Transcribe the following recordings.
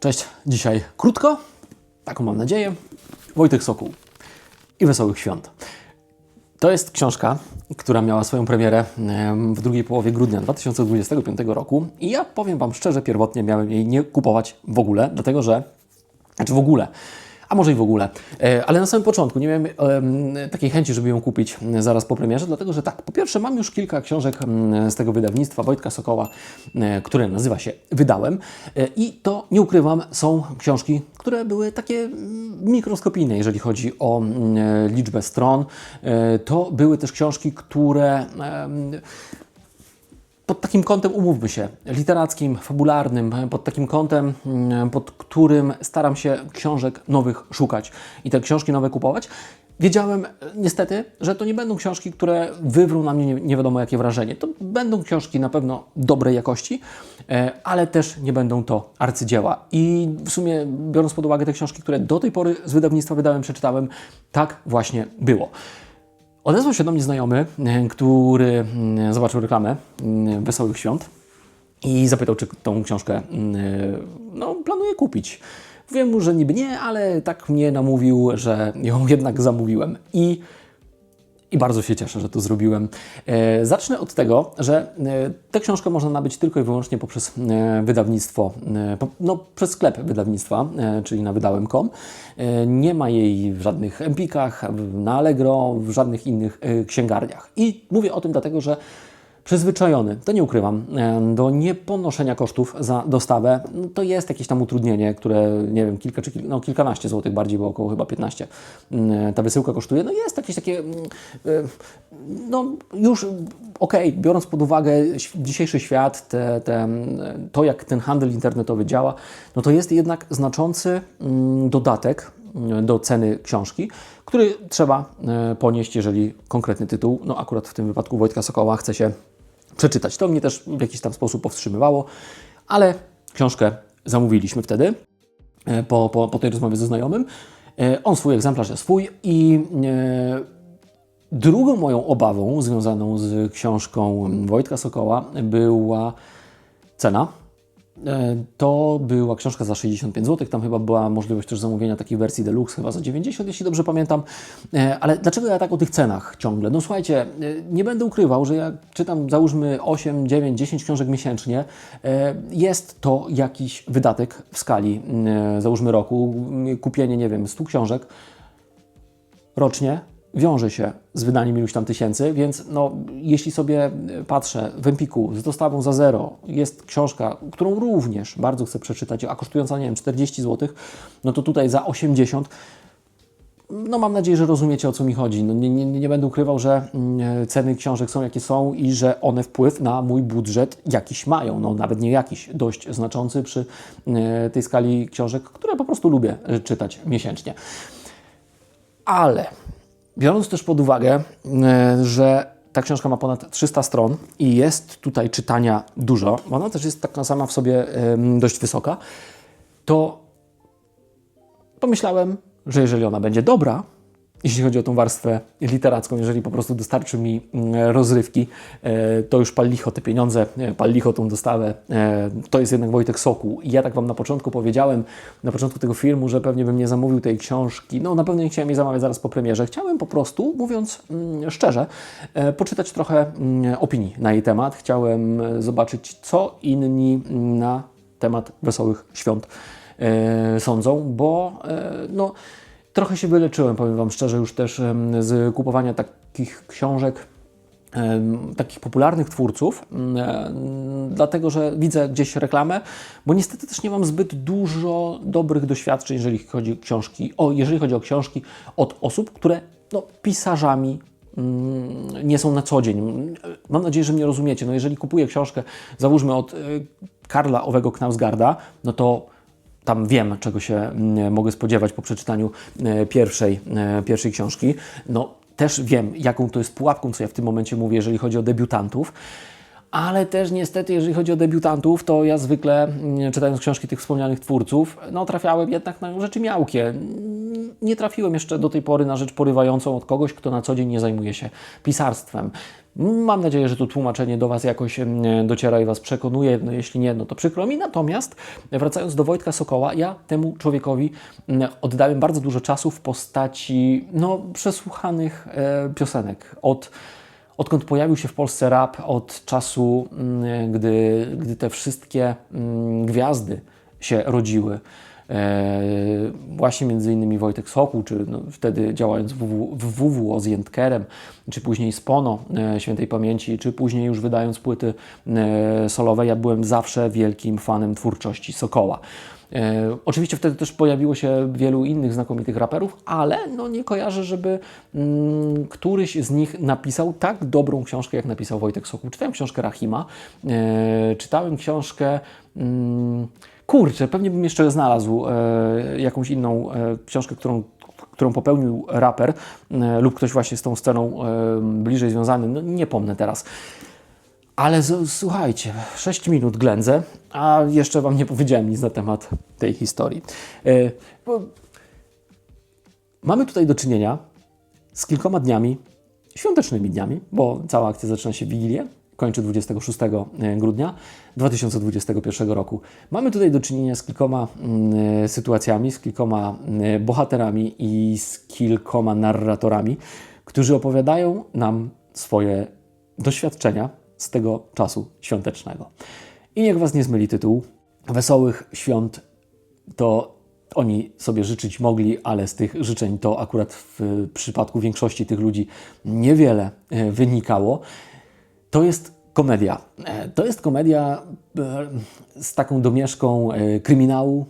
Cześć, dzisiaj krótko, taką mam nadzieję. Wojtek Sokół i Wesołych Świąt. To jest książka, która miała swoją premierę em, w drugiej połowie grudnia 2025 roku i ja powiem Wam szczerze, pierwotnie miałem jej nie kupować w ogóle, dlatego że, znaczy w ogóle, a może i w ogóle, e, ale na samym początku nie miałem em, takiej chęci, żeby ją kupić zaraz po premierze, dlatego że tak, po pierwsze mam już kilka książek z tego wydawnictwa Wojtka Sokoła, e, które nazywa się Wydałem E, i to, nie ukrywam, są książki, które były takie mm, mikroskopijne, jeżeli chodzi o mm, liczbę stron. To były też książki, które takim kątem, umówmy się, literackim, fabularnym, pod takim kątem, mm, pod którym staram się książek nowych szukać i te książki nowe kupować. Wiedziałem e, niestety, że to nie będą książki, które wywrą na mnie nie, nie wiadomo jakie wrażenie. To będą książki na pewno dobrej jakości, e, ale też nie będą to arcydzieła. I w sumie, biorąc pod uwagę te książki, które do tej pory z wydawnictwa wydałem, przeczytałem, tak właśnie było. Odezwał się do mnie znajomy, e, który mm, zobaczył reklamę mm, Wesołych Świąt i zapytał, czy tą książkę no, planuje kupić. Wiem mu, że niby nie, ale tak mnie namówił, że ją jednak zamówiłem. I i bardzo się cieszę, że to zrobiłem. E, zacznę od tego, że e, tę książkę można nabyć tylko i wyłącznie poprzez e, wydawnictwo, no, przez sklep wydawnictwa, czyli na wydałem.com. Nie ma jej w żadnych empikach, na Allegro, w żadnych innych księgarniach. I mówię o tym dlatego, że przyzwyczajony, to nie ukrywam, do nieponoszenia kosztów za dostawę, no to jest jakieś tam utrudnienie, które nie wiem, kilka czy kil, no, kilkanaście złotych, bardziej, bo około chyba 15 mm, ta wysyłka kosztuje. No jest jakieś takie, mm, no już okej, biorąc pod uwagę dzisiejszy świat, te, te, mm, to jak ten handel internetowy działa, no to jest jednak znaczący dodatek do ceny książki, który trzeba e, ponieść, jeżeli konkretny tytuł, no akurat w tym wypadku Wojtka Sokoła chce się przeczytać. To mnie też w jakiś tam sposób powstrzymywało, ale książkę zamówiliśmy wtedy e, po, po, po tej rozmowie ze znajomym. E, On swój egzemplarz jest swój i e, drugą moją obawą związaną z książką Wojtka Sokoła była cena. E, To była książka za 65 zł. Tam chyba była możliwość też zamówienia takiej wersji deluxe, chyba za 90, jeśli dobrze pamiętam. E, Ale dlaczego ja tak o tych cenach ciągle? No słuchajcie, e, nie będę ukrywał, że ja czytam załóżmy 8, 9, 10 książek miesięcznie. Jest to jakiś wydatek w skali e, załóżmy roku. Kupienie, nie wiem, 100 książek rocznie wiąże się z wydaniem iluś tam tysięcy, więc no, jeśli sobie patrzę w Empiku z dostawą za zero, jest książka, którą również bardzo chcę przeczytać, a kosztująca, nie wiem, 40 zł, no to tutaj za 80 no mam nadzieję, że rozumiecie o co mi chodzi. No, nie, nie, nie będę ukrywał, że mm, ceny książek są jakie są i że one wpływ na mój budżet jakiś mają. No nawet nie jakiś, dość znaczący przy e, tej skali książek, które po prostu lubię czytać miesięcznie. Ale biorąc też pod uwagę, e, że ta książka ma ponad 300 stron i jest tutaj czytania dużo, ona też jest taka sama w sobie dość wysoka, to pomyślałem, że jeżeli ona będzie dobra, jeśli chodzi o tą warstwę literacką, jeżeli po prostu dostarczy mi mm, rozrywki, e, to już pal licho te pieniądze, e, pal licho tą dostawę. E, To jest jednak Wojtek Sokół. I ja tak Wam na początku powiedziałem, na początku tego filmu, że pewnie bym nie zamówił tej książki. No na pewno nie chciałem jej zamawiać zaraz po premierze. Chciałem po prostu, mówiąc mm, szczerze, poczytać trochę mm, opinii na jej temat. Chciałem zobaczyć, co inni na temat Wesołych Świąt sądzą, bo no, trochę się wyleczyłem, powiem Wam szczerze, już też z kupowania takich książek takich popularnych twórców, dlatego że widzę gdzieś reklamę, bo niestety też nie mam zbyt dużo dobrych doświadczeń, jeżeli chodzi o książki, o, jeżeli chodzi o książki od osób, które no, pisarzami mm, nie są na co dzień. Mam nadzieję, że mnie rozumiecie. No jeżeli kupuję książkę, załóżmy od y, Karla Owego Knausgarda, no to tam wiem, czego się mm, mogę spodziewać po przeczytaniu e, pierwszej, e, pierwszej książki. No, też wiem, jaką to jest pułapką, co ja w tym momencie mówię, jeżeli chodzi o debiutantów. ale też niestety, jeżeli chodzi o debiutantów, to ja zwykle mm, czytając książki tych wspomnianych twórców, no trafiałem jednak na rzeczy miałkie. Nie trafiłem jeszcze do tej pory na rzecz porywającą od kogoś, kto na co dzień nie zajmuje się pisarstwem. Mam nadzieję, że to tłumaczenie do Was jakoś dociera i Was przekonuje. No, jeśli nie, no to przykro mi. Natomiast wracając do Wojtka Sokoła, ja temu człowiekowi oddałem bardzo dużo czasu w postaci no, przesłuchanych e, piosenek. Od odkąd pojawił się w Polsce rap, od czasu, gdy, gdy te wszystkie gwiazdy się rodziły. E, właśnie między innymi Wojtek Sokół, czy no, wtedy działając w WW, z Jędkerem, czy później z Pono e, Świętej Pamięci, czy później już wydając płyty e, solowe, ja byłem zawsze wielkim fanem twórczości Sokoła. Oczywiście wtedy też pojawiło się wielu innych znakomitych raperów, ale no nie kojarzę, żeby mm, któryś z nich napisał tak dobrą książkę, jak napisał Wojtek Sokół. Czytałem książkę Rahima, czytałem książkę. Mm, kurczę, pewnie bym jeszcze znalazł e, jakąś inną e, książkę, którą którą popełnił raper e, lub ktoś właśnie z tą sceną e, bliżej związany, no nie pomnę teraz. Ale z, słuchajcie, 6 minut ględzę, a jeszcze Wam nie powiedziałem nic na temat tej historii. E, bo mamy tutaj do czynienia z kilkoma dniami, świątecznymi dniami, bo cała akcja zaczyna się w Wigilię, kończy 26 grudnia 2021 roku. Mamy tutaj do czynienia z kilkoma mm, sytuacjami, z kilkoma mm, bohaterami i z kilkoma narratorami, którzy opowiadają nam swoje doświadczenia z tego czasu świątecznego. I niech Was nie zmyli tytuł. Wesołych świąt to oni sobie życzyć mogli, ale z tych życzeń to akurat w przypadku większości tych ludzi niewiele e, wynikało. To jest komedia. E, to jest komedia e, z taką domieszką kryminału,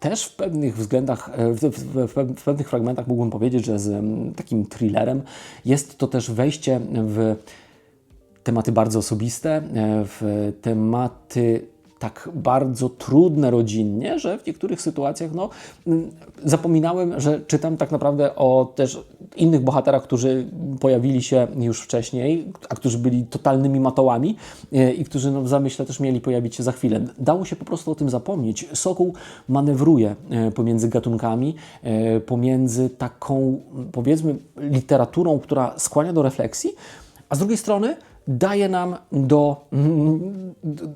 też w pewnych względach, w, pewnych fragmentach mógłbym powiedzieć, że z takim thrillerem. Jest to też wejście w tematy bardzo osobiste, e, w tematy tak bardzo trudne rodzinnie, że w niektórych sytuacjach no, zapominałem, że czytam tak naprawdę o też innych bohaterach, którzy pojawili się już wcześniej, a którzy byli totalnymi matołami e, i którzy no, w zamyśle też mieli pojawić się za chwilę. Dało się po prostu o tym zapomnieć. Sokół manewruje e, pomiędzy gatunkami, pomiędzy taką powiedzmy literaturą, która skłania do refleksji, a z drugiej strony daje nam do,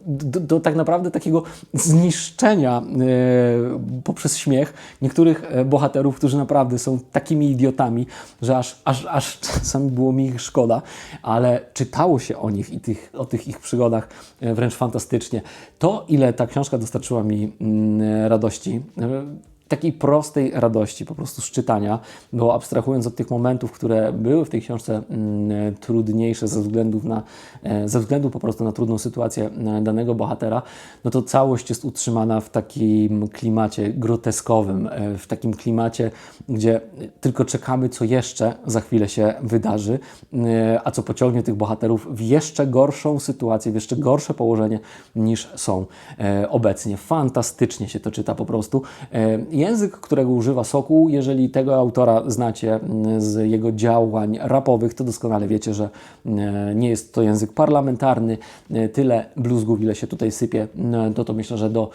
do, do, tak naprawdę takiego zniszczenia e, poprzez śmiech niektórych e, bohaterów, którzy naprawdę są takimi idiotami, że aż, aż, aż czasami było mi ich szkoda, ale czytało się o nich i tych, o tych ich przygodach e, wręcz fantastycznie. To, ile ta książka dostarczyła mi mm, radości, takiej prostej radości po prostu z czytania, bo abstrahując od tych momentów, które były w tej książce mm, trudniejsze ze, względów na, e, ze względu po prostu na trudną sytuację e, danego bohatera, no to całość jest utrzymana w takim klimacie groteskowym, e, w takim klimacie, gdzie tylko czekamy, co jeszcze za chwilę się wydarzy, a co pociągnie tych bohaterów w jeszcze gorszą sytuację, w jeszcze gorsze położenie niż są obecnie. Fantastycznie się to czyta po prostu język, którego używa Sokół, jeżeli tego autora znacie mm, z jego działań rapowych, to doskonale wiecie, że mm, nie jest to język parlamentarny. Mm, tyle bluzgów, ile się tutaj sypie, to to myślę, że do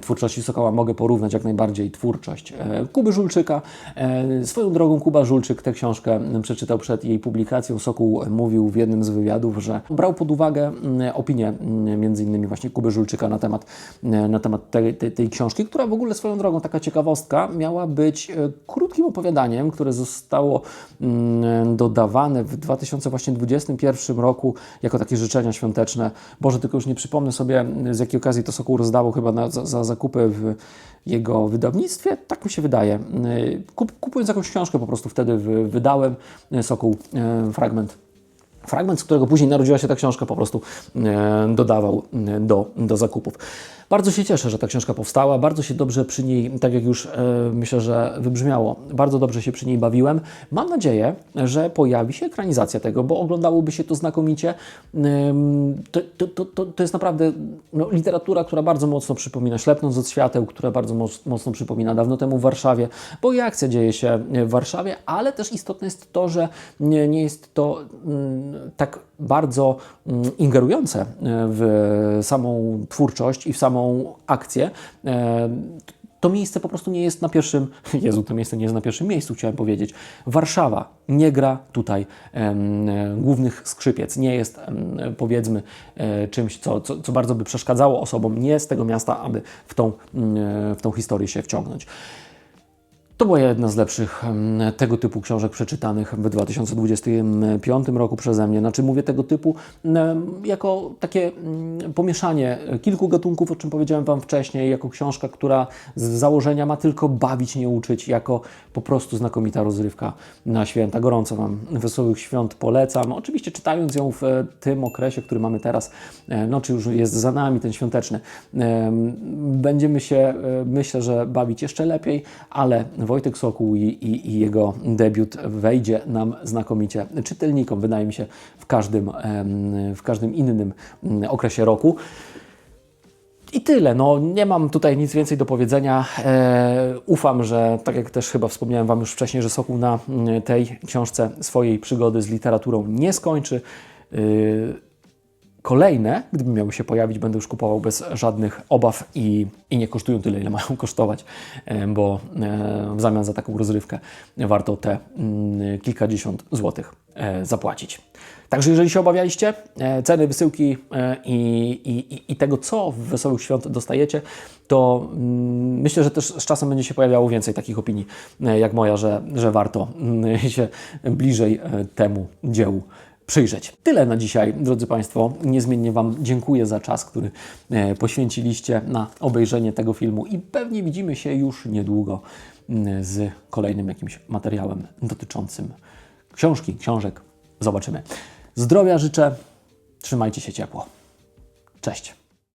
twórczości Sokoła mogę porównać jak najbardziej twórczość e, Kuby Żulczyka. E, swoją drogą Kuba Żulczyk tę książkę przeczytał przed jej publikacją. Sokół mówił w jednym z wywiadów, że brał pod uwagę opinię między innymi właśnie Kuby Żulczyka na temat, na temat tej, tej, tej książki, która w ogóle swoją drogą taka ciekawostka miała być e, krótkim opowiadaniem, które zostało mm, dodawane w 2021 roku jako takie życzenia świąteczne. Boże, tylko już nie przypomnę sobie z jakiej okazji to Sokół rozdawał chyba na, za, za zakupy w jego wydawnictwie, tak mi się wydaje. E, kup, kupując jakąś książkę po prostu wtedy wydałem e, Sokół fragment fragment, z którego później narodziła się ta książka, po prostu dodawał do, do zakupów. Bardzo się cieszę, że ta książka powstała, bardzo się dobrze przy niej, tak jak już e, myślę, że wybrzmiało, bardzo dobrze się przy niej bawiłem. Mam nadzieję, że pojawi się ekranizacja tego, bo oglądałoby się to znakomicie. To, to, to, to jest naprawdę no, literatura, która bardzo mocno przypomina Ślepnąc od świateł, która bardzo mocno przypomina dawno temu w Warszawie, bo i akcja dzieje się w Warszawie, ale też istotne jest to, że nie, nie jest to tak bardzo mm, ingerujące e, w samą twórczość i w samą akcję, e, to miejsce po prostu nie jest na pierwszym, Jezu, to miejsce nie jest na pierwszym miejscu, chciałem powiedzieć. Warszawa nie gra tutaj em, e, głównych skrzypiec, nie jest em, powiedzmy e, czymś, co, co, co bardzo by przeszkadzało osobom nie z tego miasta, aby w tą, mm, e, w tą historię się wciągnąć. To była jedna z lepszych tego typu książek przeczytanych w 2025 roku przeze mnie. Znaczy mówię tego typu jako takie mm, pomieszanie kilku gatunków, o czym powiedziałem Wam wcześniej, jako książka, która z założenia ma tylko bawić, nie uczyć, jako po prostu znakomita rozrywka na święta. Gorąco Wam Wesołych Świąt polecam. Oczywiście czytając ją w e, tym okresie, który mamy teraz, e, no czy już jest za nami ten świąteczny, em, będziemy się, e, myślę, że bawić jeszcze lepiej, ale Wojtek Sokół i, i, i jego debiut wejdzie nam znakomicie czytelnikom, wydaje mi się, w każdym, w każdym innym mm, okresie roku. I tyle. No, nie mam tutaj nic więcej do powiedzenia. E, ufam, że tak jak też chyba wspomniałem Wam już wcześniej, że Sokół na mm, tej książce swojej przygody z literaturą nie skończy. Y, Kolejne, gdyby miały się pojawić, będę już kupował bez żadnych obaw i, i nie kosztują tyle, ile mają kosztować, bo w zamian za taką rozrywkę warto te mm, kilkadziesiąt złotych e, zapłacić. Także jeżeli się obawialiście e, ceny wysyłki e, i, i, i tego, co w Wesołych Świąt dostajecie, to mm, myślę, że też z czasem będzie się pojawiało więcej takich opinii jak moja, że, że warto mm, się bliżej temu dziełu przyjrzeć. Tyle na dzisiaj, drodzy Państwo. Niezmiennie Wam dziękuję za czas, który e, poświęciliście na obejrzenie tego filmu i pewnie widzimy się już niedługo mm, z kolejnym jakimś materiałem dotyczącym książki, książek. Zobaczymy. Zdrowia życzę, trzymajcie się ciepło. Cześć.